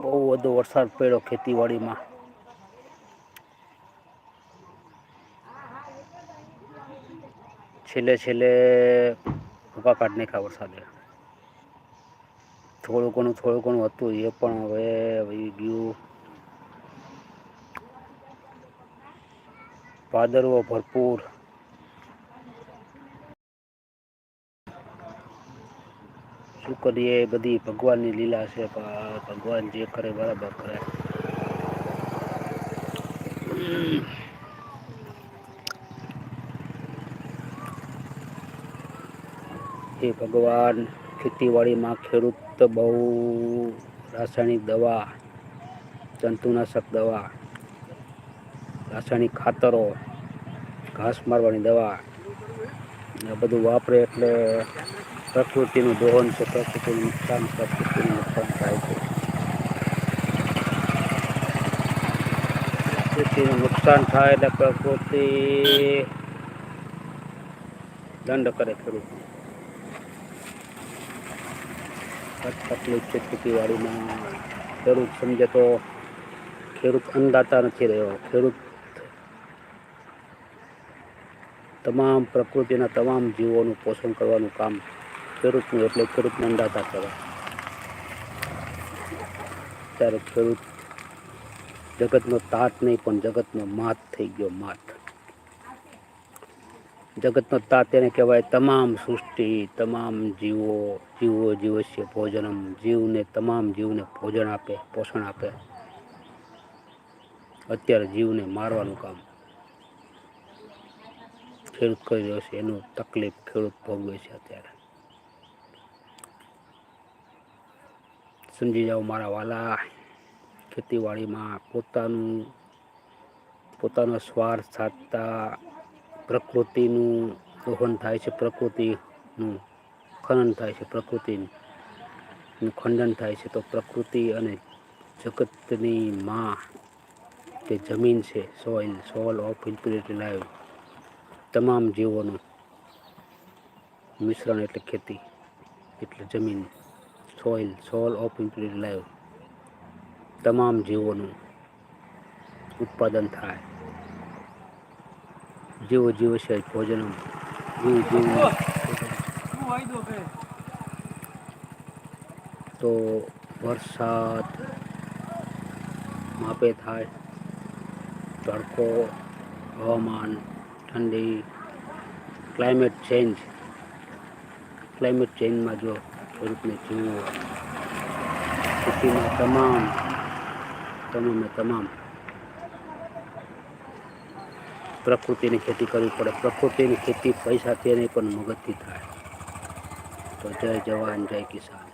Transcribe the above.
બહુ વધુ વરસાદ પડ્યો ખેતીવાડીમાં. છેલ્લે છેલ્લે ભૂકા કાઢ નાખ્યા વરસાદે. થોડું ઘણું થોડું ઘણું હતું એ પણ હવે વહી ગયું. ભાદરવો ભરપૂર. શું કરીએ? એ બધી ભગવાનની લીલા છે ભગવાન જે કરે બરાબર કરે. હે ભગવાન ખેતીવાડીમાં ખેડૂત બહુ રાસાયણિક દવા, જંતુનાશક દવા, રાસાયણિક ખાતરો, ઘાસ મારવાની દવા, આ બધું વાપરે એટલે પ્રકૃતિનું દોહન છે, પ્રકૃતિનું નુકસાન પ્રકૃતિનું નુકસાન થાય છે. પ્રકૃતિનું નુકસાન થાય એટલે પ્રકૃતિ દંડ કરે ખેડૂતને તકલીફ છે ખેતીવાડીમાં. ખેડૂત સમજે તો ખેડૂત અન્નદાતા નથી રહ્યો. ખેડૂત તમામ પ્રકૃતિના તમામ જીવોનું પોષણ કરવાનું કામ ખેડૂતનું એટલે ખેડૂતને અંદાતા કહેવાય ત્યારે ખેડૂત જગતનો તાત નહીં, પણ જગતનો માત થઈ ગયો માત. જગતનો તાત એને કહેવાય તમામ સૃષ્ટિ, તમામ જીવો જીવો જીવસ્ય ભોજનમ. જીવને, તમામ જીવને ભોજન આપે, પોષણ આપે. અત્યારે જીવને મારવાનું કામ. ખેડૂત કરી રહ્યો છે? એનું તકલીફ ખેડૂત ભોગવે છે અત્યારે. સમજી જાઓ મારા વાલા. ખેતીવાડીમાં પોતાનું, પોતાનો સ્વાર્થ સાધતા પ્રકૃતિનું દોહન થાય છે, પ્રકૃતિનું ખનન થાય છે, પ્રકૃતિનું ખંડન થાય છે. તો પ્રકૃતિ અને જગતની માં જે જમીન છે soil soul of infinity live તમામ જીવોનું મિશ્રણ એટલે ખેતી, એટલે જમીન. Soil, soul of infinity live. તમામ જીવોનું ઉત્પાદન થાય. જીવો જીવ છે ભોજન જીવ તો વરસાદ માપે થાય. તડકો, હવામાન, ઠંડી ક્લાઇમેટ ચેન્જ ક્લાઇમેટ ચેન્જમાં જો ખેડૂતને જીવવું ખેતીમાં તમામ તમામે તમામ પ્રકૃતિની ખેતી કરવી પડે પ્રકૃતિની ખેતી પૈસાથી નહીં પણ મગજથી થાય તો જય જવાન જય કિસાન